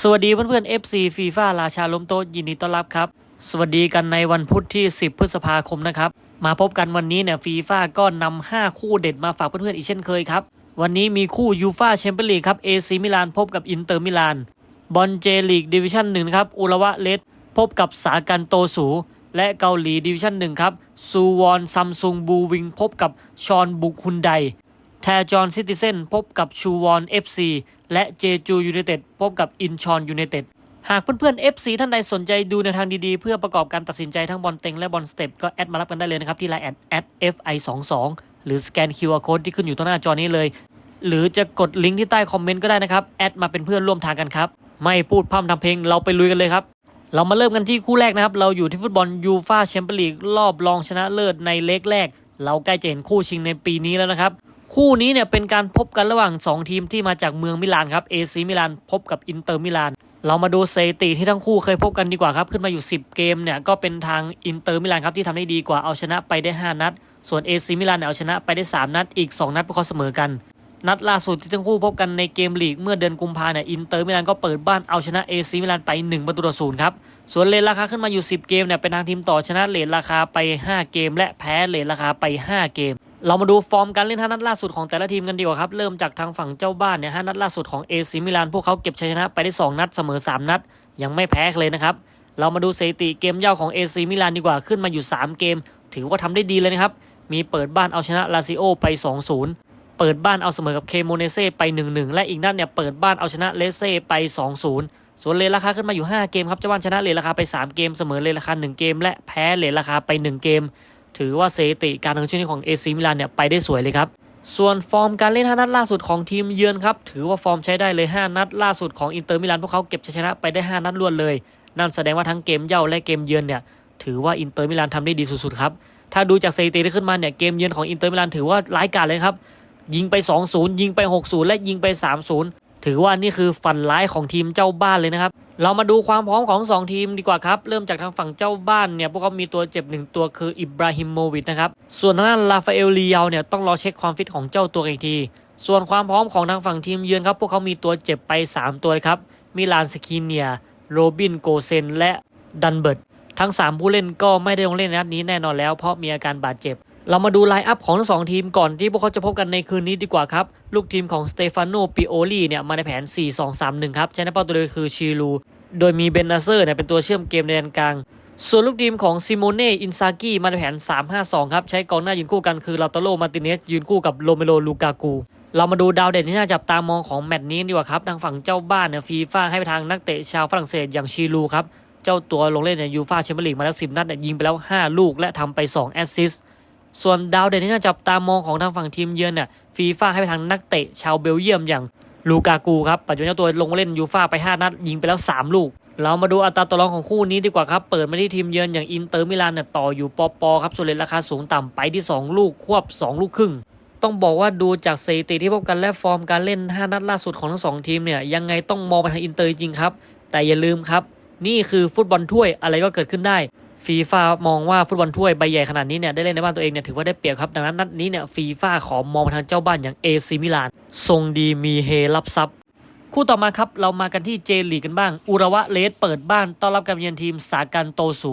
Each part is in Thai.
สวัสดีเพื่อนๆ FC ฟีฟ่าราชาล้มโต๊ะยินดีต้อนรับครับ สวัสดีกันในวันพุธที่ 10 พฤษภาคมนะครับ มาพบกันวันนี้เนี่ยฟีฟ่าก็นำ5คู่เด็ดมาฝากเพื่อนๆอีกเช่นเคยครับ วันนี้มีคู่ยูฟ่าแชมเปี้ยนลีกครับเอซีมิลานพบกับอินเตอร์มิลานบอลเจลีกดิวิชั่นหนึ่งครับอุระวะเลสพบกับสากันโตสูและเกาหลีดิวิชั่นหนึ่งครับซูวอนซัมซุงบูวิงพบกับชอนบุกฮุนได แทจอนซิติเซนพบกับชูวอน FC และเจจูยู i นเต็ดพบกับอินชอนยู i นเต็ดหากเพื่อนๆ FC ท่านใดสนใจดูในทางดีๆ เพื่อประกอบการตัดสินใจทั้งบอลเต็งและบอลสเต็ปก็แอดมารับกันได้เลยนะครับ ที่ไลน์แอดแอด fi22 หรือสแกน QR Code ที่ขึ้นอยู่ตรงหน้าจอนี้เลย หรือจะกดลิงก์ที่ใต้คอมเมนต์ก็ได้นะครับ แอดมาเป็นเพื่อนร่วมทางกันครับ ไม่พูดพร่ำทำเพลงเราไปลุยกันเลยครับ เรามาเริ่มกันที่คู่แรกนะครับ เราอยู่ที่ฟุตบอลยูฟาแชมเปี้ยนลีกรอบรองชนะเลิศในเล็กแรก เราใกล้จะเห็นคู่ชิงในปีนี้แล้วนะครับ คู่นี้เนี่ยเป็นการพบกันระหว่าง 2 ทีมที่มาจากเมืองมิลานครับเอซีมิลานพบกับอินเตอร์มิลานเรามาดูสถิติที่ทั้งคู่เคยพบกันดีกว่าครับ ขึ้นมาอยู่ 10 เกมเนี่ยก็เป็นทางอินเตอร์มิลานครับที่ทำได้ดีกว่าเอาชนะไปได้ 5 นัด ส่วนเอซีมิลานเนี่ยเอาชนะไปได้ 3 นัด อีก 2 นัดพวกเขาเสมอกัน นัดล่าสุดที่ทั้งคู่พบกันในเกมลีกเมื่อเดือนกุมภาเนี่ยอินเตอร์มิลานก็เปิดบ้านเอาชนะเอซีมิลานไป 1 ประตูต่อศูนย์ครับส่วนเลทราคาขึ้นมาอยู่ 10 เกมเนี่ยเป็นทางทีมต่อชนะเลทราคาไป 5 เกม และแพ้เลทราคาไป 5 เกม เรามาดูฟอร์มการเล่น5นัดล่าสุดของแต่ละทีมกันดีกว่าครับ เริ่มจากทางฝั่งเจ้าบ้านเนี่ย5นัดล่าสุดของเอซีมิลานพวกเขาเก็บชัยชนะไปได้ 2 นัดเสมอ 3 นัด ยังไม่แพ้เลยนะครับ เรามาดูสถิติเกมเย่าของเอซีมิลานดีกว่าขึ้นมาอยู่ 3 เกม ถือว่าทำได้ดีเลยนะครับ มีเปิดบ้านเอาชนะลาซิโอไป 2-0 เปิดบ้านเอาเสมอกับเคโมเนเซ่ไป 1-1 และอีกนัดเนี่ยเปิดบ้านเอาชนะเลเซ่ไป 2-0 ส่วนเลราคาขึ้นมาอยู่ 5 เกมครับเจ้าบ้านชนะเลราคาไป 3 เกมเสมอเลราคา 1 เกม และแพ้เลราคาไป 1 เกม ถือว่าสถิติการลงชื่อของเอซีมิลานเนี่ยไปได้สวยเลยครับ ส่วนฟอร์มการเล่น 5 นัดล่าสุดของทีมเยือนครับ ถือว่าฟอร์มใช้ได้เลย 5 นัดล่าสุดของอินเตอร์มิลานพวกเขาเก็บชัยชนะไปได้ 5 นัดรวดเลย นั่นแสดงว่าทั้งเกมเย่าและเกมเยือนเนี่ยถือว่าอินเตอร์มิลานทำได้ดีสุดๆครับ ถ้าดูจากสถิติที่ขึ้นมาเนี่ยเกมเยือนของอินเตอร์มิลานถือว่าร้ายกาจเลยครับ ยิงไป 2-0 ยิงไป 6-0 และยิงไป 3-0 ถือว่านี่คือฝันร้ายของทีมเจ้าบ้านเลยนะครับ เรามาดูความพร้อมของ 2 ทีมดีกว่าครับ เริ่มจากทางฝั่งเจ้าบ้านเนี่ย พวกเขามีตัวเจ็บ 1 ตัวคืออิบราฮิโมวิชนะครับ ส่วนทางด้านลาฟาเอลลียาเนี่ย ต้องรอเช็คความฟิตของเจ้าตัวอีกที ส่วนความพร้อมของทางฝั่งทีมเยือนครับ พวกเขามีตัวเจ็บไป 3 ตัวครับ มิลานสกีเนีย โรบินโกเซน และดันเบิร์ตทั้ง 3 ผู้เล่นก็ไม่ได้ลงเล่นนัดนี้แน่นอนแล้วเพราะมีอาการบาดเจ็บ เรามาดูไลน์อัพของทั้งสองทีมก่อนที่พวกเขาจะพบกันในคืนนี้ดีกว่าครับ ลูกทีมของสเตฟานโนปิโอลีเนี่ยมาในแผน 4-2-3-1 ครับใช้นักเป้าตัวเดียวคือชิลู โดยมีเบนนาเซอร์เนี่ยเป็นตัวเชื่อมเกมในแดนกลาง ส่วนลูกทีมของซิโมเน่อินซากิมาในแผน 3-5-2 ครับ ใช้กองหน้ายืนคู่กันคือลาตาโลมาติเนสยืนคู่กับโรเมโลลูกากูเรามาดูดาวเด่นที่น่าจับตามองของแมตช์นี้ดีกว่าครับทางฝั่งเจ้าบ้านเนี่ยฟีฟ่าให้ไปทางนักเตะชาวฝรั่งเศสอย่างชีลูครับเจ้าตัวลงเล่นในยูฟ่าแชมเปี้ยนลีกมาแล้ว10นัดเนี่ยยิงไปแล้ว 5 ลูกและทำไป 2 แอสซิสต์ ส่วนดาวเด่นที่น่าจับตามองของทางฝั่งทีมเยือนเนี่ยฟีฟ่าให้ไปทางนักเตะชาวเบลเยียมอย่างลูกากูครับปัจจุบันเจ้าตัวลงเล่นยูฟ่าไป 5 นัด ยิงไปแล้ว 3 ลูก เรามาดูอัตราต่อรองของคู่นี้ดีกว่าครับ เปิดมาที่ทีมเยือนอย่างอินเตอร์มิลานเนี่ยต่ออยู่ปอปอครับส่วนเลนราคาสูงต่ำไปที่ 2 ลูกควบ 2 ลูกครึ่ง ต้องบอกว่าดูจากสถิติที่พบกันและฟอร์มการเล่น 5 นัดล่าสุดของทั้งสองทีมเนี่ยยังไงต้องมองไปทางอินเตอร์จริงครับแต่อย่าลืมครับนี่คือฟุตบอลถ้วยอะไรก็เกิดขึ้นได้ ฟีฟ่ามองว่าฟุตบอลถ้วยใบใหญ่ขนาดนี้เนี่ยได้เล่นในบ้านตัวเองเนี่ยถือว่าได้เปรียบครับ ดังนั้นนัดนี้เนี่ยฟีฟ่าขอมองไปทางเจ้าบ้านอย่างเอซีมิลานทรงดีมีเฮรับทรัพย์คู่ต่อมาครับ เรามากันที่เจลีกันบ้าง อุระวะเลสเปิดบ้านต้อนรับการเยือนทีมสาการโตสู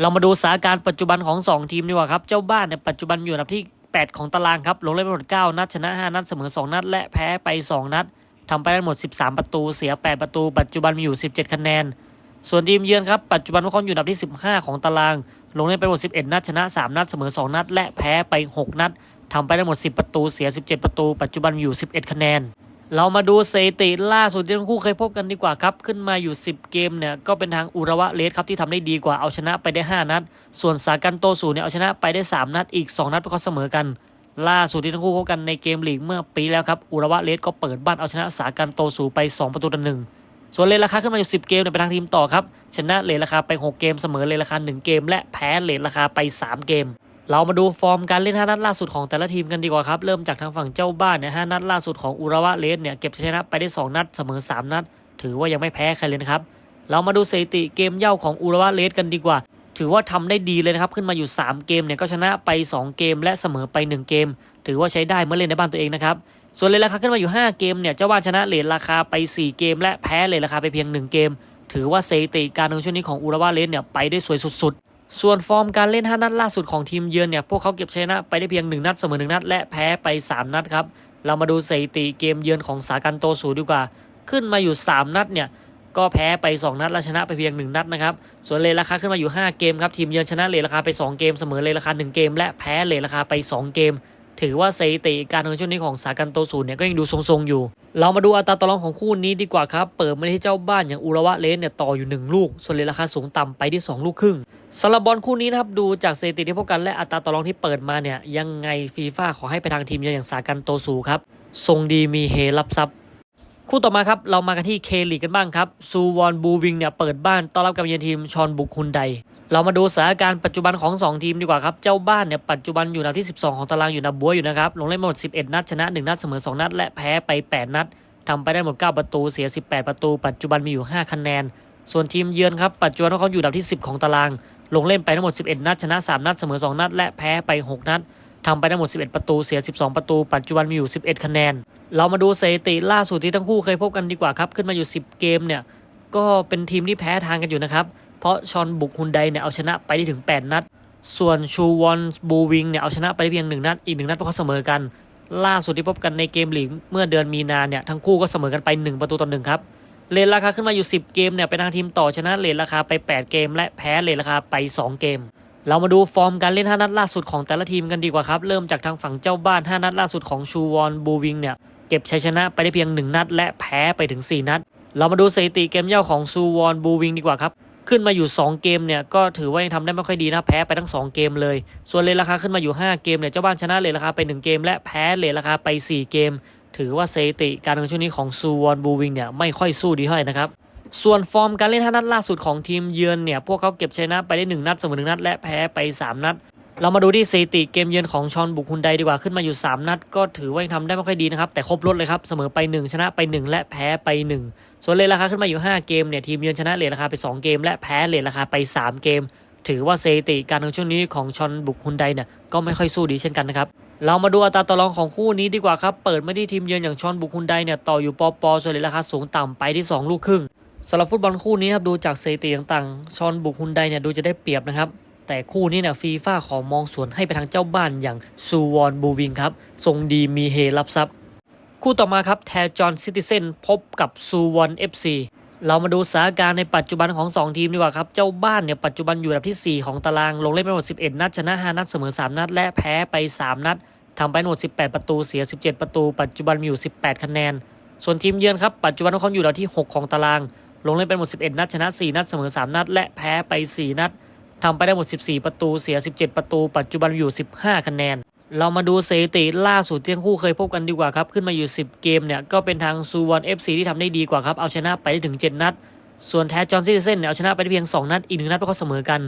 เรามาดูสาการปัจจุบันของ 2 ทีมดีกว่าครับ เจ้าบ้านเนี่ยปัจจุบันอยู่อันดับที่ 8 ของตารางครับ ลงเล่นไปหมด 9 นัด ชนะ 5 นัด เสมอ 2 นัด และแพ้ไป 2 นัดทำไปทั้งหมด 13 ประตู เสีย 8 ประตู ปัจจุบันมีอยู่ 17 คะแนน ส่วนทีมเยือนครับปัจจุบันพวกเขาอยู่อันดับที่ 15 ของตาราง ลงเล่นไปหมด 11 นัดชนะ 3 นัดเสมอ 2 นัด และแพ้ไป 6 นัดทำไปทั้หมด 10 ประตูเสีย 17 ประตู ปัจจุบันอยู่ 11 คะแนน เรามาดูสถิติล่าสุดที่ทั้งคู่เคยพบกันดีกว่าครับ ขึ้นมาอยู่ 10 เกมเนี่ยก็เป็นทางอุระวะเลสครับที่ทำได้ดีกว่าเอาชนะไปได้ 5 นัด ส่วนสากันโตสูเนี่ยเอาชนะไปได้ 3 นัดอีก 2 นัดพวกเขาเสมอกันล่าสุดที่ทั้งคู่พบกันในเกมลีกเมื่อปีแล้วครับอุระวะเลสก็เปิดบ้านเอาชนะสากันโตสูไป 2 ประตูต่อหนึ่ง ส่วนเลทราคาขึ้นมาอยู่10 เกมเนี่ยเป็นทางทีมต่อครับ ชนะเลทราคาไป 6 เกมเสมอเลทราคา 1 เกม และแพ้เลทราคาไป 3 เกม เรามาดูฟอร์มการเล่น 5 นัดล่าสุดของแต่ละทีมกันดีกว่าครับ เริ่มจากทางฝั่งเจ้าบ้านเนี่ย5นัดล่าสุดของอุระวะเลสเนี่ยเก็บชนะไปได้ 2 นัดเสมอ 3 นัด ถือว่ายังไม่แพ้ใครเลยนะครับ เรามาดูสถิติเกมเย่าของอุระวะเลสกันดีกว่า ถือว่าทำได้ดีเลยนะครับขึ้นมาอยู่ 3 เกมเนี่ยก็ชนะไป 2 เกม และเสมอไป 1 เกม ถือว่าใช้ได้เมื่อเล่นในบ้านตัวเองนะครับ ส่วนเลทราคาขึ้นมาอยู่ 5 เกมเนี่ยเจ้าบ้านชนะเลทราคาไป 4 เกม และแพ้เลทราคาไปเพียง 1 เกม ถือว่าสถิติการลงช่วงนี้ของอุระวาเลนเนี่ยไปได้สวยสุดๆ ส่วนฟอร์มการเล่น 5 นัดล่าสุดของทีมเยือนเนี่ยพวกเขาเก็บชนะไปได้เพียง 1 นัดเสมอ 1 นัด และแพ้ไป 3 นัดครับเรามาดูสถิติเกมเยือนของสากันโตสูดีกว่า ขึ้นมาอยู่ 3 นัดเนี่ยก็แพ้ไป 2 นัดและชนะไปเพียง 1 นัดนะครับ ส่วนเลทราคาขึ้นมาอยู่ 5 เกมครับทีมเยือนชนะเลทราคาไป 2 เกมเสมอเลทราคา 1 เกม และแพ้เลทราคาไป 2 เกม ถือว่าสถิติการลงช่วงนี้ของสากันโตสูนเนี่ยก็ยังดูทรงๆอยู่ เรามาดูอัตราต่อรองของคู่นี้ดีกว่าครับ เปิดมาที่เจ้าบ้านอย่างอุระวะเลนเนี่ยต่ออยู่ 1 ลูก ส่วนเลทราคาสูงต่ำไปที่ 2 ลูกครึ่งสำหรับบอลคู่นี้นะครับดูจากสถิติที่พบกันและอัตราต่อรองที่เปิดมาเนี่ยยังไงฟีฟ่าขอให้ไปทางทีมเยือนอย่างสากันโตสูครับทรงดีมีเฮรับทรัพย์คู่ต่อมาครับ เรามากันที่เคลีกันบ้างครับ ซูวอนบูวิงเนี่ยเปิดบ้านต้อนรับกับเยือนทีมชอนบุกฮุนได เรามาดูสถานการณ์ปัจจุบันของ 2 ทีมดีกว่าครับ เจ้าบ้านเนี่ยปัจจุบันอยู่อันดับที่ 12 ของตารางอยู่อันดับบัวอยู่นะครับ ลงเล่นหมด 11 นัด ชนะ 1 นัด เสมอ 2 นัด และแพ้ไป 8 นัดทำไปได้หมด 9 ประตู เสีย 18 ประตู ปัจจุบันมีอยู่ 5 คะแนน ส่วนทีมเยือนครับ ปัจจุบันเขาอยู่อันดับที่ 10 ของตาราง ลงเล่นไปทั้งหมด 11 นัด ชนะ 3 นัด เสมอ 2 นัด และแพ้ไป 6 นัดทำไปทั้หมด 11 ประตู เสีย 12 ประตู ปัจจุบันมีอยู่ 11 คะแนน เรามาดูสถิติล่าสุดที่ทั้งคู่เคยพบกันดีกว่าครับ ขึ้นมาอยู่ 10 เกมเนี่ย ก็เป็นทีมที่แพ้ทางกันอยู่นะครับ เพราะชอนบุกฮุนไดเนี่ยเอาชนะไปได้ถึง 8 นัด ส่วนชูวอนบูวิงเนี่ยเอาชนะไปได้เพียง 1 นัด อีก 1 นัดเพวกเขาเสมอกัน ล่าสุดที่พบกันในเกมลีกเมื่อเดือนมีนาเนี่ยทั้งคู่ก็เสมอกันไป 1 ประตูต่อหนึ่งครับเลนราคาขึ้นมาอยู่ 10 เกมเนี่ยเป็นทางทีมต่อชนะเลนราคาไป 8 เกม และแพ้เลนราคาไป 2 เกม เรามาดูฟอร์มการเล่น 5 นัดล่าสุดของแต่ละทีมกันดีกว่าครับเริ่มจากทางฝั่งเจ้าบ้าน 5 นัดล่าสุดของชูวอนบูวิงเนี่ยเก็บชัยชนะไปได้เพียง 1 นัด และแพ้ไปถึง 4 นัด เรามาดูสถิติเกมเย่าของซูวอนบูวิงดีกว่าครับ ขึ้นมาอยู่ 2 เกมเนี่ยก็ถือว่ายังทำได้ไม่ค่อยดีนะแพ้ไปทั้ง 2 เกมเลย ส่วนเลนราคาขึ้นมาอยู่ 5 เกมเนี่ยเจ้าบ้านชนะเลนราคาไป 1 เกม และแพ้เลนราคาไป 4 เกม ถือว่าสถิติการลงช่วงนี้ของซูวอนบูวิงเนี่ยไม่ค่อยสู้ดีเท่าไหร่นะครับส่วนฟอร์มการเล่น5นัดล่าสุดของทีมเยือนเนี่ยพวกเขาเก็บชนะไปได้ 1 นัดเสมอ1นัด และแพ้ไป 3 นัด เรามาดูที่สถิติเกมเยือนของชอนบุกฮุนไดดีกว่าขึ้นมาอยู่ 3 นัด ก็ถือว่ายังทำได้ไม่ค่อยดีนะครับ แต่ครบรถเลยครับ เสมอไป 1 ชนะไป 1 และแพ้ไป 1 ส่วนเลนราคาขึ้นมาอยู่ 5 เกมเนี่ยทีมเยือนชนะเลนราคาไป 2 เกม และแพ้เลนราคาไป 3 เกม ถือว่าสถิติการลงช่วงนี้ของชอนบุกฮุนไดเนี่ยก็ไม่ค่อยสู้ดีเช่นกันนะครับเรามาดูอัตราต่อรองของคู่นี้ดีกว่าครับเปิดมาที่ทีมเยือนอย่างชอนบุกฮุนไดเนี่ยต่ออยู่ปอปอส่วนเลนราคาสูงต่ำไปที่ 2 ลูกครึ่งสำหรับฟุตบอลคู่นี้ครับดูจากสถิติต่างๆ ชอนบุกฮุนไดเนี่ยดูจะได้เปรียบนะครับ แต่คู่นี้เนี่ยฟีฟ่าขอมองสวนให้ไปทางเจ้าบ้านอย่างซูวอนบูวิงครับทรงดีมีเฮรับทรัพย์ คู่ต่อมาครับแทจอนซิติเซนพบกับซูวอนเอฟซีเรามาดูสถานการณ์ในปัจจุบันของ 2 ทีมดีกว่าครับ เจ้าบ้านเนี่ยปัจจุบันอยู่อันดับที่ 4 ของตารางลงเล่นไปหมด 11 นัด ชนะ 5 นัด เสมอ 3 นัด และแพ้ไป 3 นัดทำไปหมด 18 ประตูเสีย 17 ประตู ปัจจุบันมีอยู่ 18 คะแนน ส่วนทีมเยือนครับ ปัจจุบันเขาอยู่อันดับที่ 6 ของตาราง ลงเล่นไปหมด 11 นัด ชนะ 4 นัด เสมอ 3 นัด และแพ้ไป 4 นัด ทำไปได้หมด 14 ประตูเสีย 17 ประตู ปัจจุบันอยู่ 15 คะแนน เรามาดูสถิติล่าสุดที่ทั้งคู่เคยพบกันดีกว่าครับ ขึ้นมาอยู่ 10 เกมเนี่ย ก็เป็นทางซูวอน FC ที่ทำได้ดีกว่าครับ เอาชนะไปได้ถึง 7 นัด ส่วนแท้จอห์นซิติเซนเนี่ยเอาชนะไปได้เพียง 2 นัด อีกหนึ่งนัดเพวกเขาเสมอกัน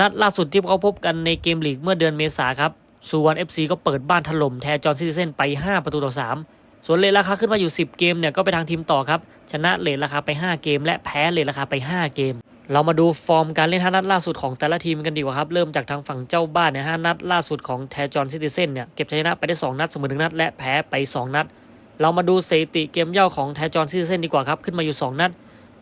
นัดล่าสุดที่พวกเขาพบกันในเกมลีกเมื่อเดือนเมษาครับซูวอน FC ก็เปิดบ้านถล่มแท้จอห์นซิติเซนไป 5 ประตูต่อ 3 ส่วนเลทราคาขึ้นมาอยู่ 10 เกมเนี่ยก็ไปทางทีมต่อครับชนะเลทราคาไป 5 เกม และแพ้เลทราคาไป 5 เกม เรามาดูฟอร์มการเล่น5นัดล่าสุดของแต่ละทีมกันดีกว่าครับ เริ่มจากทางฝั่งเจ้าบ้านเนี่ย5นัดล่าสุดของแทจอนซิติเซนเนี่ยเก็บชัยชนะไปได้ 2 นัดเสมอ1นัด และแพ้ไป 2 นัด เรามาดูสถิติเกมเย่าของแทจอนซิติเซนดีกว่าครับ ขึ้นมาอยู่ 2 นัด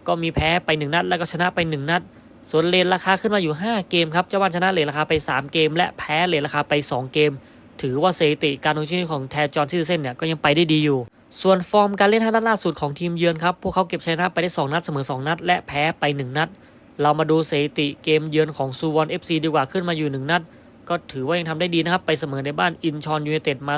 ก็มีแพ้ไป 1 นัด แล้วก็ชนะไป 1 นัด ส่วนเลนราคาขึ้นมาอยู่ 5 เกมครับ เจ้าบ้านชนะเลนราคาไป 3 เกม และแพ้เลนราคาไป 2 เกม ถือว่าสถิติการลงชื่อของแทจอนซิติเซนเนี่ยก็ยังไปได้ดีอยู่ส่วนฟอร์มการเล่น5นัดล่าสุดของทีมเยือนครับพวกเขาเก็บชยชนะไปได้ 2 นัดเสมอ 2 นัด และแพ้ไป 1 นัด เรามาดูสถิติเกมเยือนของซูวอน FC ดีกว่าขึ้นมาอยู่1นัด ก็ถือว่ายังทำได้ดีนะครับ ไปเสมอในบ้านอินชอนยูไนเต็ดมา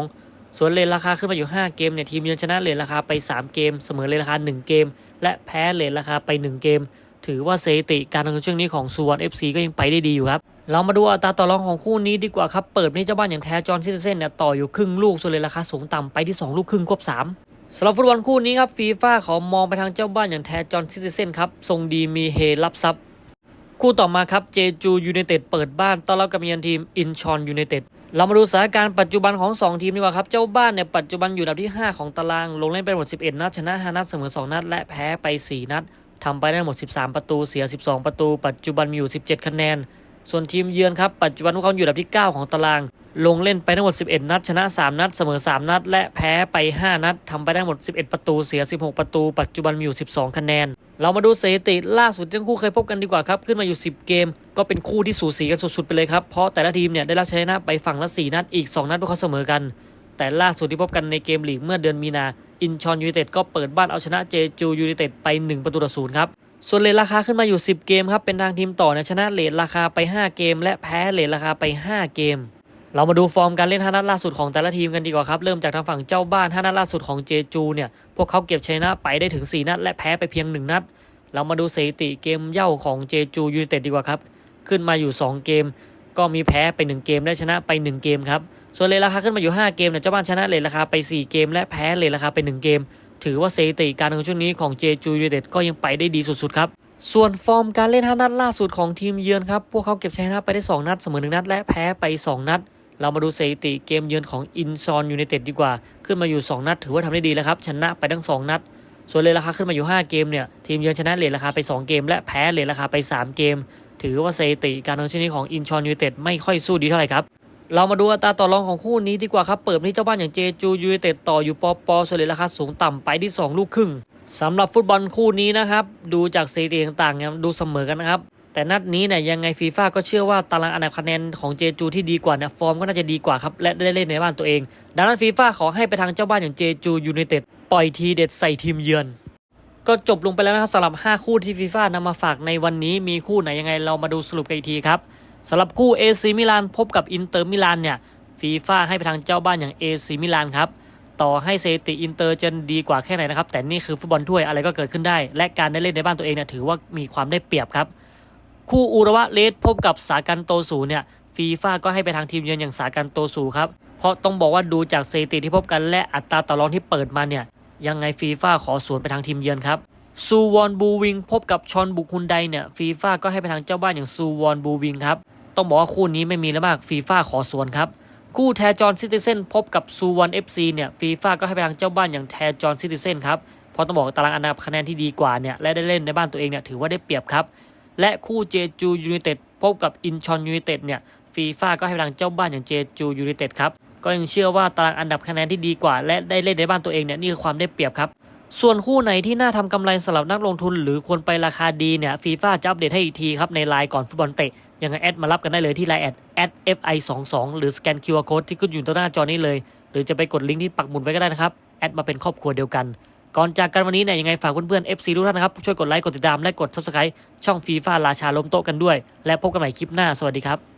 2-2 ส่วนเลนราคาขึ้นมาอยู่ 5 เกมเนี่ยทีมเยือนชนะเลนราคาไป 3 เกม เสมอเลนราคา 1 เกม และแพ้เลนราคาไป 1 เกม ถือว่าสถิติการลงทุนช่วงนี้ของซูวอน FC ก็ยังไปได้ดีอยู่ครับเรามาดูอัตราต่อรองของคู่นี้ดีกว่าครับ เปิดให้เจ้าบ้านอย่างแท้จอนซิติเซนเนี่ยต่ออยู่ครึ่งลูกส่วนเลนราคาสูงต่ำไปที่ 2 ลูกครึ่งควบ3 สำหรับฟุตบอลคู่นี้ครับฟีฟ่าขอมองไปทางเจ้าบ้านอย่างแทจอนซิติเซนครับทรงดีมีเฮรับทรัพย์คู่ต่อมาครับเจจูยูไนเต็ดเปิดบ้านต้อนรับกับเยือนทีมอินชอนยูไนเต็ดเรามาดูสถานการณ์ปัจจุบันของ 2 ทีมดีกว่าครับ เจ้าบ้านเนี่ยปัจจุบันอยู่อันดับที่ 5 ของตาราง ลงเล่นไปหมด 11 นัด ชนะ 5 นัด เสมอ 2 นัด และแพ้ไป 4 นัดทำไปได้หมด 13 ประตูเสีย 12 ประตู ปัจจุบันมีอยู่ 17 คะแนน ส่วนทีมเยือนครับ ปัจจุบันพวกเขาอยู่อันดับที่ 9 ของตาราง ลงเล่นไปทั้งหมด 11 นัด ชนะ 3 นัด เสมอ 3 นัด และแพ้ไป 5 นัดทำไปได้หมด 11 ประตูเสีย 16 ประตู ปัจจุบันมีอยู่ 12 คะแนน เรามาดูสถิติล่าสุดที่ทั้งคู่เคยพบกันดีกว่าครับ ขึ้นมาอยู่ 10 เกม ก็เป็นคู่ที่สูสีกันสุดๆ ไปเลยครับ เพราะแต่ละทีมเนี่ยได้รับชนะไปฝั่งละ 4 นัด อีก 2 นัดพวกเขาเสมอกัน แต่ล่าสุดที่พบกันในเกมลีกเมื่อเดือนมีนา อินชอนยูไนเต็ดก็เปิดบ้านเอาชนะเจจูยูไนเต็ดไป 1 ประตูต่อศูนย์ครับส่วนเลทราคาขึ้นมาอยู่ 10 เกมครับเป็นทางทีมต่อนชนะเลทราคาไป 5 เกม และแพ้เลทราคาไป 5 เกม เรามาดูฟอร์มการเล่น5นัดล่าสุดของแต่ละทีมกันดีกว่าครับ เริ่มจากทางฝั่งเจ้าบ้าน5นัดล่าสุดของเจจูเนี่ย พวกเขาเก็บชนะไปได้ถึง 4 นัด และแพ้ไปเพียง 1 นัด เรามาดูสถิติเกมเย่าของเจจูยูไนเต็ดดีกว่าครับ ขึ้นมาอยู่ 2 เกม ก็มีแพ้ไป 1 เกมและชนะไป 1 เกมครับ ส่วนเลราคาขึ้นมาอยู่ 5 เกมเนี่ยเจ้าบ้านชนะเลราคาไป 4 เกม และแพ้เลราคาไป 1 เกม ถือว่าสถิติการลงช่วงนี้ของเจจูยูไนเต็ดก็ยังไปได้ดีสุดๆครับส่วนฟอร์มการเล่น5นัดล่าสุดของทีมเยือนครับ พวกเขาเก็บชัยชนะไปได้ 2 นัดเสมอ1นัด และแพ้ไป 2 นัด เรามาดูสถิติเกมเยือนของอินซอนยูไนเต็ดดีกว่า ขึ้นมาอยู่ 2 นัด ถือว่าทำได้ดีแล้วครับ ชนะไปทั้ง 2 นัด ส่วนเลราคาขึ้นมาอยู่ 5 เกมเนี่ย ทีมเยือนชนะเลทราคาไป 2 เกม และแพ้เลทราคาไป 3 เกม ถือว่าสถิติการลงทุนนี้ของอินชอนยูไนเต็ดไม่ค่อยสู้ดีเท่าไหร่ครับเรามาดูอัตราต่อรองของคู่นี้ดีกว่าครับ เปิดที่เจ้าบ้านอย่างเจจูยูไนเต็ดต่ออยู่ปอปอส่วนเลทราคาสูงต่ำไปที่ 2 ลูกครึ่งสำหรับฟุตบอลคู่นี้นะครับดูจากสถิติต่างๆเนี่ยดูเสมอกันนะครับ แต่นัดนี้เนี่ยยังไงฟีฟ่าก็เชื่อว่าตารางอันดับคะแนนของเจจูที่ดีกว่าเนี่ยฟอร์มก็น่าจะดีกว่าครับและได้เล่นในบ้านตัวเอง ดังนั้นฟีฟ่าขอให้ไปทางเจ้าบ้านอย่างเจจูยูไนเต็ดปล่อยทีเด็ดใส่ทีมเยือน ก็จบลงไปแล้วนะครับสำหรับ 5 คู่ที่ฟีฟ่านำมาฝากในวันนี้มีคู่ไหนยังไงเรามาดูสรุปกันอีกทีครับสำหรับคู่เอซีมิลานพบกับอินเตอร์มิลานเนี่ยฟีฟ่าให้ไปทางเจ้าบ้านอย่างเอซีมิลานครับต่อให้เซติอินเตอร์จะดีกว่าแค่ไหนนะครับแต่นี่คือฟุตบอลถ้วยอะไรก็เกิดขึ้นได้ และการได้เล่นในบ้านตัวเองเนี่ยถือว่ามีความได้เปรียบครับ คู่อูระวะเลสพบกับสากันโตสูเนี่ยฟีฟ่าก็ให้ไปทางทีมเยือนอย่างสากันโตสูครับ เพราะต้องบอกว่าดูจากสถิติที่พบกันและอัตราต่อรองที่เปิดมาเนี่ยยังไงฟีฟ่าขอสวนไปทางทีมเยือนครับซูวอนบูวิงพบกับชอนบุกฮุนไดเนี่ยฟีฟ่าก็ให้ไปทางเจ้าบ้านอย่างซูวอนบูวิงครับต้องบอกว่าคู่นี้ไม่มีแล้วมากฟีฟ่าขอสวนครับคู่แทจอนซิติเซนพบกับซูวอนเอฟซีเนี่ยฟีฟ่าก็ให้ไปทางเจ้าบ้านอย่างแทจอนซิติเซนครับเพราะต้องบอกตารางอันดับคะแนนที่ดีกว่าเนี่ยและได้เล่นในบ้านตัวเองเนี่ยถือว่าได้เปรียบครับ และคู่เจจูยูไนเต็ดพบกับอินชอนยูไนเต็ดเนี่ยฟีฟ่าก็ให้ไปทางเจ้าบ้านอย่างเจจูยูไนเต็ดครับก็ยังเชื่อว่าตารางอันดับคะแนนที่ดีกว่า และได้เล่นในบ้านตัวเองเนี่ยนี่คือความได้เปรียบครับ ส่วนคู่ไหนที่น่าทำกำไรสำหรับนักลงทุน หรือควรไปราคาดีเนี่ยฟีฟ่าจะอัปเดตให้อีกทีครับในไลน์ก่อนฟุตบอลเตะยังไงแอดมารับกันได้เลยที่ไลน์แอดแอด fi 2 2 หรือสแกน QR Code ที่ขึ้นอยู่ตรงหน้าจอนี้เลย หรือจะไปกดลิงก์ที่ปักหมุดไว้ก็ได้นะครับแอดมาเป็นครอบครัวเดียวกัน ก่อนจากกันวันนี้เนี่ยยังไงฝากเพื่อนๆ FC ทุกท่านนะครับ ช่วยกดไลค์ กดติดตาม และกด Subscribe ช่องฟีฟ่าราชาล้มโต๊ะกันด้วย และพบกันใหม่คลิปหน้า สวัสดีครับ